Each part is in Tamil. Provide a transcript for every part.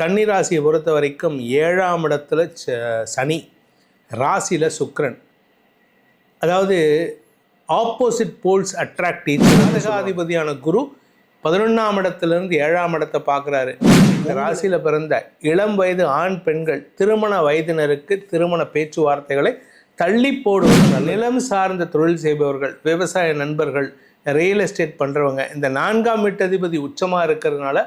கன்னிராசியை பொறுத்த வரைக்கும் ஏழாம் இடத்துல ச- சனி ராசியில் சுக்கிரன். அதாவது ஆப்போசிட் போல்ஸ் அட்ராக்ட் ஜாதகாதிபதியான குரு பதினொன்றாம் இடத்திலிருந்து ஏழாம் இடத்தை பார்க்குறாரு. இந்த ராசியில் பிறந்த இளம் வயது ஆண் பெண்கள் திருமண வயதினருக்கு திருமண பேச்சுவார்த்தைகளை தள்ளி போடுவது. நிலம் சார்ந்த தொழில் செய்பவர்கள் விவசாய நண்பர்கள் ரியல் எஸ்டேட் பண்ணுறவங்க இந்த நான்காம் வீட்டதிபதி உச்சமாக இருக்கிறதுனால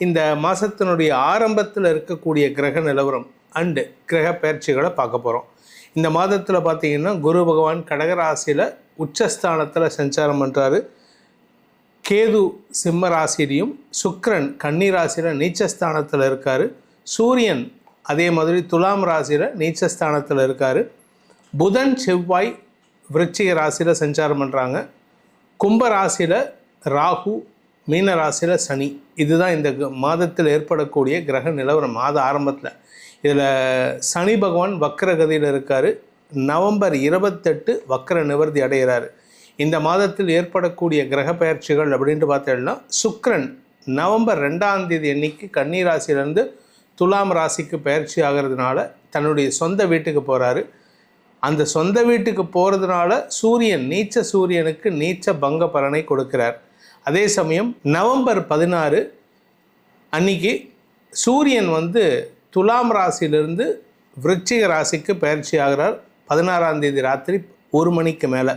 இந்த மாதத்தினுடைய ஆரம்பத்தில் இருக்கக்கூடிய கிரக நிலவரம் அண்டு கிரக பயிற்சிகளை பார்க்க போகிறோம் இந்த மாதத்தில் பார்த்தீங்கன்னா குரு பகவான் கடகராசியில் உச்சஸ்தானத்தில் சஞ்சாரம் பண்ணுறாரு கேது சிம்ம ராசிலையும் சுக்கரன் கன்னி ராசியில் நீச்சஸ்தானத்தில் இருக்கார். சூரியன் அதே மாதிரி துலாம் ராசியில் நீச்சஸ்தானத்தில் இருக்கார். புதன் செவ்வாய் விருச்சிக ராசியில் சஞ்சாரம் பண்ணுறாங்க கும்ப ராசியில் ராகு மீன ராசியில் சனி. இதுதான் இந்த மாதத்தில் ஏற்படக்கூடிய கிரக நிலவரம் மாத ஆரம்பத்தில். இதில் சனி பகவான் வக்கரகதியில் இருக்கார். நவம்பர் இருபத்தெட்டு வக்கர நிவர்த்தி அடைகிறார் இந்த மாதத்தில் ஏற்படக்கூடிய கிரக பயிற்சிகள் அப்படின்ட்டு பார்த்தோம்னா சுக்ரன் நவம்பர் ரெண்டாம் தேதி அன்னைக்கு கன்னி ராசியிலேருந்து துலாம் ராசிக்கு பயிற்சி ஆகிறதுனால தன்னுடைய சொந்த வீட்டுக்கு போகிறாரு அந்த சொந்த வீட்டுக்கு போகிறதுனால சூரியன் நீச்ச சூரியனுக்கு நீச்ச பங்க பலனை கொடுக்கிறார். அதே சமயம் நவம்பர் பதினாறு அன்னைக்கு சூரியன் வந்து துலாம் ராசியிலிருந்து விருச்சிக ராசிக்கு பயிற்சி ஆகிறார். பதினாறாம் தேதி ராத்திரி ஒரு மணிக்கு மேலே.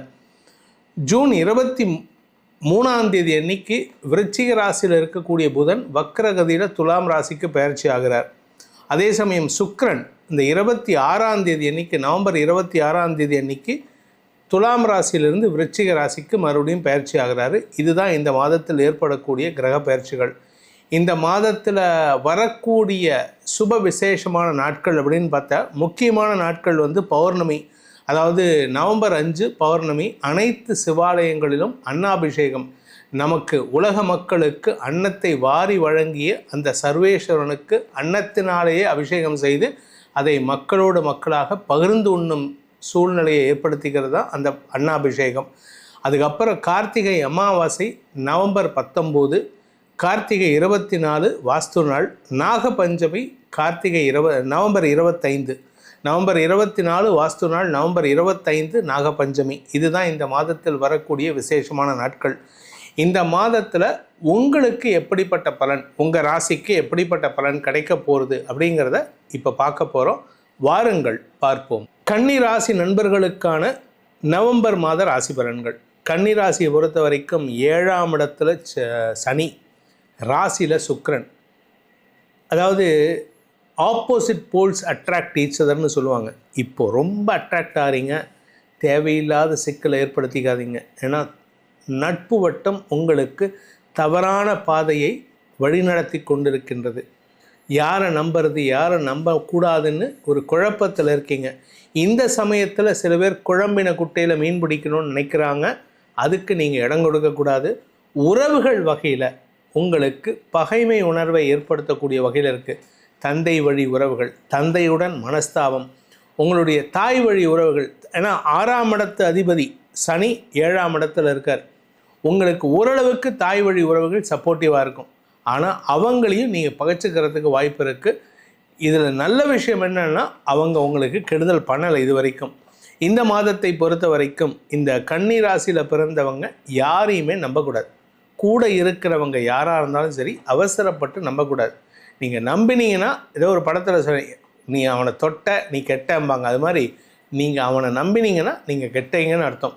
ஜூன் இருபத்தி மூணாம் தேதி அன்னைக்கு விருச்சிக ராசியில் இருக்கக்கூடிய புதன் வக்ரகதியில் துலாம் ராசிக்கு பயிற்சி ஆகிறார். அதே சமயம் சுக்ரன் இந்த இருபத்தி ஆறாம் தேதி அன்னைக்கு நவம்பர் இருபத்தி ஆறாம் தேதி அன்னைக்கு துலாம் ராசியிலிருந்து விருச்சிக ராசிக்கு மறுபடியும் பயிற்சி ஆகிறாரு. இதுதான் இந்த மாதத்தில் ஏற்படக்கூடிய கிரக பயிற்சிகள். இந்த மாதத்தில் வரக்கூடிய சுப விசேஷமான நாட்கள் அப்படின்னு பார்த்தா முக்கியமான நாட்கள் வந்து பௌர்ணமி. அதாவது நவம்பர் அஞ்சு பௌர்ணமி அனைத்து சிவாலயங்களிலும் அன்னாபிஷேகம். நமக்கு உலக மக்களுக்கு அன்னத்தை வாரி வழங்கிய அந்த சர்வேஸ்வரனுக்கு அன்னத்தினாலேயே அபிஷேகம் செய்து அதை மக்களோடு மக்களாக பகிர்ந்து உண்ணும் சூழ்நிலையை ஏற்படுத்திக்கிறது தான் அந்த அன்னாபிஷேகம். அதுக்கப்புறம் கார்த்திகை அமாவாசை நவம்பர் பத்தொம்போது கார்த்திகை இருபத்தி நாலு வாஸ்து நாள் நாகபஞ்சமி கார்த்திகை இருவ நவம்பர் இருபத்தைந்து நவம்பர் இருபத்தி நாலு வாஸ்து நாள் நவம்பர் இருபத்தைந்து நாகபஞ்சமி. இதுதான் இந்த மாதத்தில் வரக்கூடிய விசேஷமான நாட்கள். இந்த மாதத்தில் உங்களுக்கு எப்படிப்பட்ட பலன் உங்கள் ராசிக்கு எப்படிப்பட்ட பலன் கிடைக்க போகிறது அப்படிங்கிறத இப்போ பார்க்க போகிறோம் வாருங்கள் பார்ப்போம். கன்னி ராசி நண்பர்களுக்கான நவம்பர் மாத ராசி பலன்கள். கன்னி ராசியை பொறுத்த வரைக்கும் ஏழாம் இடத்துல ச- சனி ராசியில் சுக்ரன் அதாவது ஆப்போசிட் போல்ஸ் அட்ராக்ட் ஈச்சதர்னு சொல்லுவாங்க. இப்போது ரொம்ப அட்ராக்ட் ஆகிறீங்க தேவையில்லாத சிக்கலை ஏற்படுத்திக்காதீங்க. ஏன்னா நட்பு வட்டம் உங்களுக்கு தவறான பாதையை வழிநடத்தி கொண்டிருக்கின்றது. யாரை நம்புறது யாரை நம்பக்கூடாதுன்னு ஒரு குழப்பத்தில் இருக்கீங்க. இந்த சமயத்தில் சில பேர் குழம்பின குட்டையில் மீன் பிடிக்கணும்னு நினைக்கிறாங்க. அதுக்கு நீங்கள் இடம் கொடுக்கக்கூடாது. உறவுகள் வகையில் உங்களுக்கு பகைமை உணர்வை ஏற்படுத்தக்கூடிய வகையில் இருக்குது தந்தை வழி உறவுகள் தந்தையுடன் மனஸ்தாபம் உங்களுடைய தாய் வழி உறவுகள். ஏன்னா ஆறாம் இடத்து அதிபதி சனி ஏழாம் இடத்துல இருக்கார். உங்களுக்கு ஓரளவுக்கு தாய் வழி உறவுகள் சப்போர்ட்டிவாக இருக்கும். ஆனால் அவங்களையும் நீங்கள் பகைச்சிக்கிறதுக்கு வாய்ப்பு இருக்குது இதில் நல்ல விஷயம் என்னென்னா அவங்க உங்களுக்கு கெடுதல் பண்ணலை இது வரைக்கும் இந்த மாதத்தை பொறுத்த வரைக்கும் இந்த கன்னி ராசியில் பிறந்தவங்க யாரையுமே நம்பக்கூடாது. கூட இருக்கிறவங்க யாராக இருந்தாலும் சரி அவசரப்பட்டு நம்பக்கூடாது. நீங்கள் நம்பினீங்கன்னா ஏதோ ஒரு படத்தில் சொல்லி நீ அவனை தொட்ட நீ கெட்டம்பாங்க. அது மாதிரி நீங்கள் அவனை நம்பினீங்கன்னா நீங்கள் கெட்டீங்கன்னு அர்த்தம்.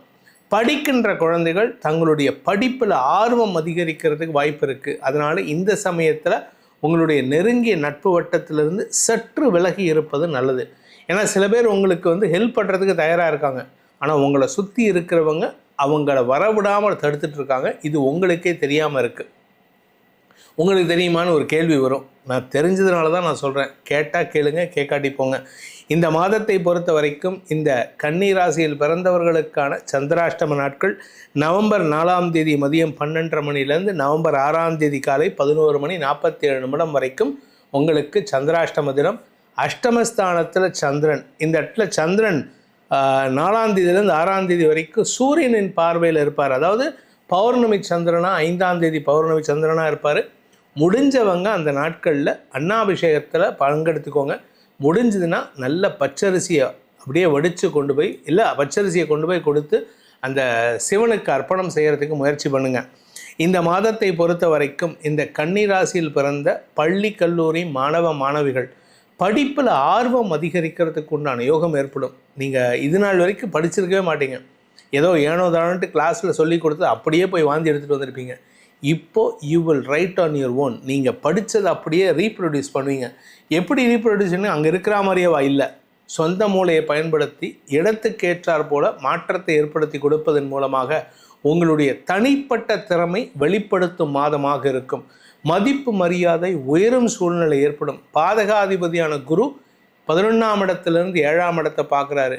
படிக்கின்ற குழந்தைகள் தங்களுடைய படிப்பில் ஆர்வம் அதிகரிக்கிறதுக்கு வாய்ப்பு இருக்குது அதனால் இந்த சமயத்தில் உங்களுடைய நெருங்கிய நட்பு வட்டத்திலிருந்து சற்று விலகி இருப்பது நல்லது. ஏன்னா சில பேர் உங்களுக்கு வந்து ஹெல்ப் பண்ணுறதுக்கு தயாராக இருக்காங்க. ஆனால் உங்களை சுற்றி இருக்கிறவங்க அவங்கள வரவிடாமல் தடுத்துட்ருக்காங்க இது உங்களுக்கே தெரியாமல் இருக்குது உங்களுக்கு தெரியுமான்னு ஒரு கேள்வி வரும். நான் தெரிஞ்சதுனால தான் நான் சொல்கிறேன் கேட்டால் கேளுங்க கேட்காட்டி போங்க. இந்த மாதத்தை பொறுத்த வரைக்கும் இந்த கன்னி ராசியில் பிறந்தவர்களுக்கான சந்திராஷ்டம நாட்கள் நவம்பர் நாலாம் தேதி மதியம் பன்னெண்டரை மணிலேருந்து நவம்பர் ஆறாம் தேதி காலை பதினோரு மணி நாற்பத்தி ஏழு நிமிடம் வரைக்கும் உங்களுக்கு சந்திராஷ்டம தினம். அஷ்டமஸ்தானத்தில் சந்திரன். இந்த இடத்துல சந்திரன் நாலாம் தேதியிலேருந்து ஆறாம் தேதி வரைக்கும் சூரியனின் பார்வையில் இருப்பார். அதாவது பௌர்ணமி சந்திரனா ஐந்தாம் தேதி பௌர்ணமி சந்திரனா இருப்பார். முடிஞ்சவங்க அந்த நாட்களில் அன்னாபிஷேகத்தில் பங்கெடுத்துக்கோங்க. முடிஞ்சதுன்னா நல்ல பச்சரிசியை அப்படியே வடித்து கொண்டு போய் இல்லை பச்சரிசியை கொண்டு போய் கொடுத்து அந்த சிவனுக்கு அர்ப்பணம் செய்கிறதுக்கு முயற்சி பண்ணுங்கள் இந்த மாதத்தை பொறுத்த வரைக்கும் இந்த கன்னிராசியில் பிறந்த பள்ளி கல்லூரி மாணவ மாணவிகள் படிப்பில் ஆர்வம் அதிகரிக்கிறதுக்கு உண்டான யோகம் ஏற்படும். நீங்கள் இது நாள் வரைக்கும் படிச்சிருக்கவே மாட்டீங்க. ஏதோ ஏனோ தானோன்ட்டு கிளாஸில் சொல்லி கொடுத்து அப்படியே போய் வாந்தி எடுத்துகிட்டு வந்திருப்பீங்க. இப்போது you will write on your own நீங்கள் படித்ததை அப்படியே ரீப்ரொடியூஸ் பண்ணுவீங்க. எப்படி ரீப்ரொடியூஷன் அங்கே இருக்கிற மாதிரியேவா? இல்லை. சொந்த மூளையை பயன்படுத்தி இடத்துக்கேற்றார் போல மாற்றத்தை ஏற்படுத்தி கொடுப்பதன் மூலமாக உங்களுடைய தனிப்பட்ட திறமை வெளிப்படுத்தும் மாதமாக இருக்கும். மதிப்பு மரியாதை உயரும் சூழ்நிலை ஏற்படும். பாதகாதிபதியான குரு பதினொன்றாம் இடத்திலிருந்து ஏழாம் இடத்தை பார்க்குறாரு.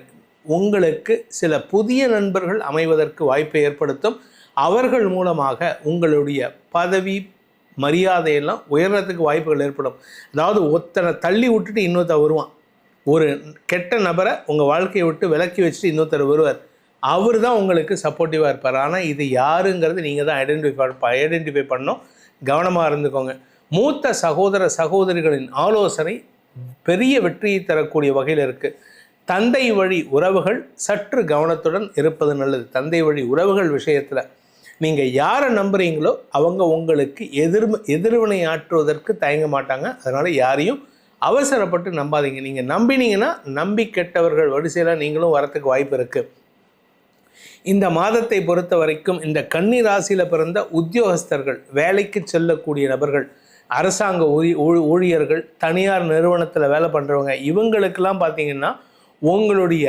உங்களுக்கு சில புதிய நண்பர்கள் அமைவதற்கு வாய்ப்பை ஏற்படுத்தும். அவர்கள் மூலமாக உங்களுடைய பதவி மரியாதையெல்லாம் உயர்றதுக்கு வாய்ப்புகள் ஏற்படும். அதாவது ஒத்தனை தள்ளி விட்டுட்டு இன்னொருத்தர் வருவான். ஒரு கெட்ட நபரை உங்கள் வாழ்க்கையை விட்டு விலக்கி வச்சுட்டு இன்னொருத்தர் வருவார். அவர் தான் உங்களுக்கு சப்போர்ட்டிவாக இருப்பார். ஆனால் இது யாருங்கிறது நீங்கள் தான் ஐடென்டிஃபை ஐடென்டிஃபை பண்ணோம் கவனமாக இருந்துக்கோங்க. மூத்த சகோதர சகோதரிகளின் ஆலோசனை பெரிய வெற்றியை தரக்கூடிய வகையில் இருக்குது தந்தை வழி உறவுகள் சற்று கவனத்துடன் இருப்பது நல்லது. தந்தை வழி உறவுகள் விஷயத்தில். நீங்கள் யாரை நம்புறீங்களோ அவங்க உங்களுக்கு எதிர் எதிர்வினை ஆற்றுவதற்கு தயங்க மாட்டாங்க. அதனால் யாரையும் அவசரப்பட்டு நம்பாதீங்க. நீங்கள் நம்பினீங்கன்னா நம்பி கெட்டவர்கள் வரிசையில் நீங்களும் வரத்துக்கு வாய்ப்பு இருக்குது இந்த மாதத்தை பொறுத்த வரைக்கும் இந்த கன்னி ராசியில் பிறந்த உத்தியோகஸ்தர்கள் வேலைக்கு செல்லக்கூடிய நபர்கள் அரசாங்க ஊழி ஊழியர்கள் தனியார் நிறுவனத்தில் வேலை பண்ணுறவங்க இவங்களுக்கெல்லாம் பார்த்தீங்கன்னா உங்களுடைய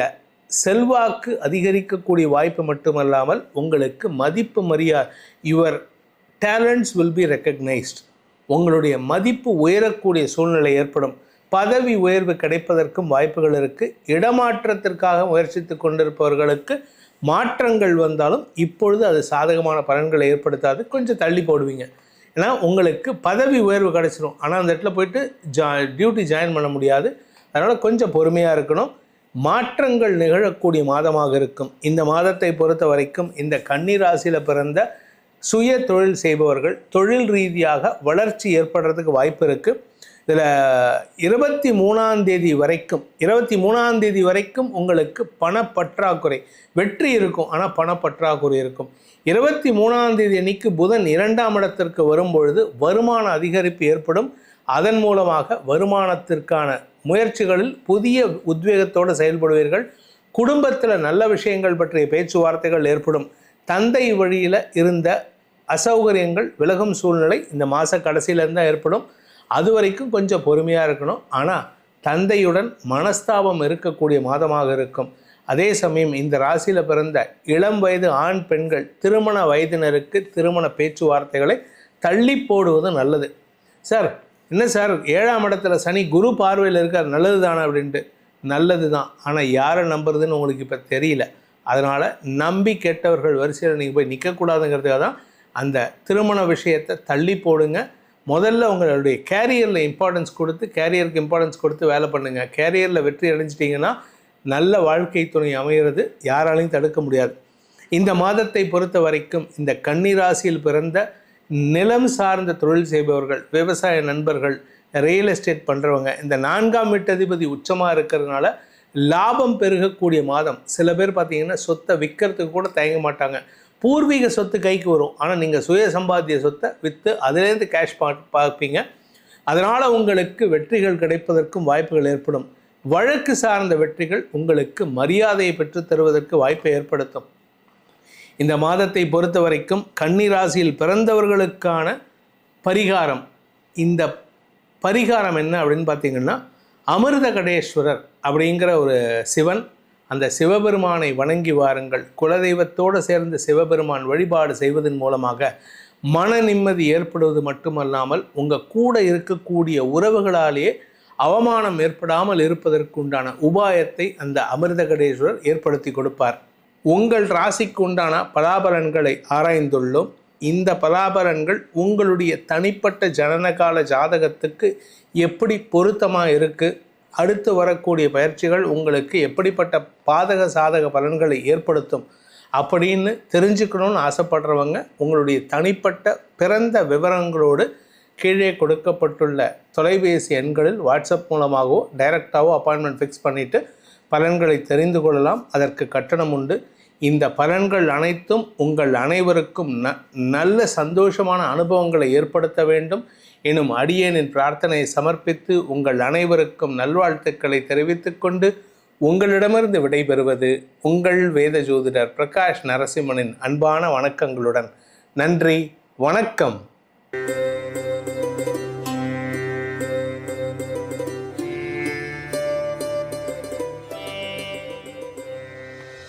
செல்வாக்கு அதிகரிக்கக்கூடிய வாய்ப்பு மட்டுமல்லாமல் உங்களுக்கு மதிப்பு மரியாதை your talents will be recognised உங்களுடைய மதிப்பு உயரக்கூடிய சூழ்நிலை ஏற்படும். பதவி உயர்வு கிடைப்பதற்கும் வாய்ப்புகள் இருக்குது இடமாற்றத்திற்காக முயற்சித்து கொண்டிருப்பவர்களுக்கு மாற்றங்கள் வந்தாலும் இப்பொழுது அது சாதகமான பலன்களை ஏற்படுத்தாது. கொஞ்சம் தள்ளி போடுவீங்க. ஏன்னா உங்களுக்கு பதவி உயர்வு கிடச்சிரும். ஆனால் அந்த இடத்துல போயிட்டு ஜா டியூட்டி ஜாயின் பண்ண முடியாது. அதனால் கொஞ்சம் பொறுமையாக இருக்கணும். மாற்றங்கள் நிகழக்கூடிய மாதமாக இருக்கும். இந்த மாதத்தை பொறுத்த வரைக்கும் இந்த கன்னிராசியில் பிறந்த சுய தொழில் செய்பவர்கள் தொழில் ரீதியாக வளர்ச்சி ஏற்படுறதுக்கு வாய்ப்பு இருக்குது இதில் இருபத்தி மூணாம் தேதி வரைக்கும் இருபத்தி மூணாம் தேதி வரைக்கும் உங்களுக்கு பணப்பற்றாக்குறை வெற்றி இருக்கும். ஆனால் பணப்பற்றாக்குறை இருக்கும். இருபத்தி மூணாம் தேதி அன்னைக்கு புதன் இரண்டாம் இடத்திற்கு வரும்பொழுது வருமான அதிகரிப்பு ஏற்படும். அதன் மூலமாக வருமானத்திற்கான முயற்சிகளில் புதிய உத்வேகத்தோடு செயல்படுவீர்கள். குடும்பத்தில் நல்ல விஷயங்கள் பற்றிய பேச்சுவார்த்தைகள் ஏற்படும். தந்தை வழியில் இருந்த அசௌகரியங்கள் விலகும் சூழ்நிலை இந்த மாத கடைசியிலேருந்து தான் ஏற்படும். அது வரைக்கும் கொஞ்சம் பொறுமையாக இருக்கணும். ஆனால் தந்தையுடன் மனஸ்தாபம் இருக்கக்கூடிய மாதமாக இருக்கும். அதே சமயம் இந்த ராசியில் பிறந்த இளம் வயது ஆண் பெண்கள் திருமண வயதினருக்கு திருமண பேச்சுவார்த்தைகளை தள்ளி போடுவது நல்லது. சார் என்ன சார் ஏழாம் இடத்துல சனி குரு பார்வையில் இருக்கார் நல்லது தானே அப்படின்ட்டு. நல்லது தான் ஆனால் யாரை நம்புறதுன்னு உங்களுக்கு இப்போ தெரியல. அதனால் நம்பி கெட்டவர்கள் வரிசையில் நீங்கள் போய் நிற்கக்கூடாதுங்கிறதுக்காக தான் அந்த திருமண விஷயத்தை தள்ளி போடுங்க. முதல்ல உங்களுடைய கேரியரில் இம்பார்ட்டன்ஸ் கொடுத்து கேரியருக்கு இம்பார்ட்டன்ஸ் கொடுத்து வேலை பண்ணுங்கள் கேரியரில் வெற்றி அடைஞ்சிட்டிங்கன்னா நல்ல வாழ்க்கை துணை அமைகிறது யாராலையும் தடுக்க முடியாது. இந்த மாதத்தை பொறுத்த வரைக்கும் இந்த கன்னி ராசியில் பிறந்த நிலம் சார்ந்த தொழில் செய்பவர்கள் விவசாய நண்பர்கள் ரியல் எஸ்டேட் பண்ணுறவங்க இந்த நான்காம் வீட்டதிபதி உச்சமாக இருக்கிறதுனால லாபம் பெருகக்கூடிய மாதம். சில பேர் பார்த்தீங்கன்னா சொத்தை விற்கிறதுக்கு கூட தயங்க மாட்டாங்க. பூர்வீக சொத்து கைக்கு வரும். ஆனால் நீங்கள் சுய சம்பாத்திய சொத்தை விற்று அதுலேருந்து கேஷ் பா பார்ப்பீங்க. அதனால் உங்களுக்கு வெற்றிகள் கிடைப்பதற்கும் வாய்ப்புகள் ஏற்படும். வழக்கு சார்ந்த வெற்றிகள் உங்களுக்கு மரியாதையை பெற்றுத் தருவதற்கு வாய்ப்பை ஏற்படுத்தும். இந்த மாதத்தை பொறுத்த வரைக்கும் கன்னிராசியில் பிறந்தவர்களுக்கான பரிகாரம். இந்த பரிகாரம் என்ன அப்படின்னு பார்த்தீங்கன்னா அமிர்த கடேஸ்வரர் அப்படிங்கிற ஒரு சிவன் அந்த சிவபெருமானை வணங்கி வாருங்கள். குலதெய்வத்தோடு சேர்ந்து சிவபெருமான் வழிபாடு செய்வதன் மூலமாக மன நிம்மதி ஏற்படுவது மட்டுமல்லாமல் உங்கள் கூட இருக்கக்கூடிய உறவுகளாலேயே அவமானம் ஏற்படாமல் இருப்பதற்கு உண்டான உபாயத்தை அந்த அமிர்தகடேஸ்வரர் ஏற்படுத்தி கொடுப்பார். உங்கள் ராசிக்கு உண்டான பலாபலன்களை ஆராய்ந்துள்ளோம். இந்த பலாபலன்கள் உங்களுடைய தனிப்பட்ட ஜனனகால ஜாதகத்துக்கு எப்படி பொருத்தமாக இருக்குது அடுத்து வரக்கூடிய பயிற்சிகள் உங்களுக்கு எப்படிப்பட்ட பாதக சாதக பலன்களை ஏற்படுத்தும் அப்படின்னு தெரிஞ்சுக்கணும்னு ஆசைப்படுறவங்க உங்களுடைய தனிப்பட்ட பிறந்த விவரங்களோடு கீழே கொடுக்கப்பட்டுள்ள தொலைபேசி எண்களில் வாட்ஸ்அப் மூலமாகவோ டைரெக்டாகவோ அப்பாயின்மெண்ட் ஃபிக்ஸ் பண்ணிவிட்டு பலன்களை தெரிந்து கொள்ளலாம். அதற்கு கட்டணம் உண்டு. இந்த பலன்கள் அனைத்தும் உங்கள் அனைவருக்கும் ந நல்ல சந்தோஷமான அனுபவங்களை ஏற்படுத்த வேண்டும். எனும் அடியேனின் பிரார்த்தனையை சமர்ப்பித்து உங்கள் அனைவருக்கும் நல்வாழ்த்துக்களை தெரிவித்துக்கொண்டு உங்களிடமிருந்து விடைபெறுவது உங்கள் வேத ஜோதிடர் பிரகாஷ் நரசிம்மனின் அன்பான வணக்கங்களுடன். நன்றி. வணக்கம்.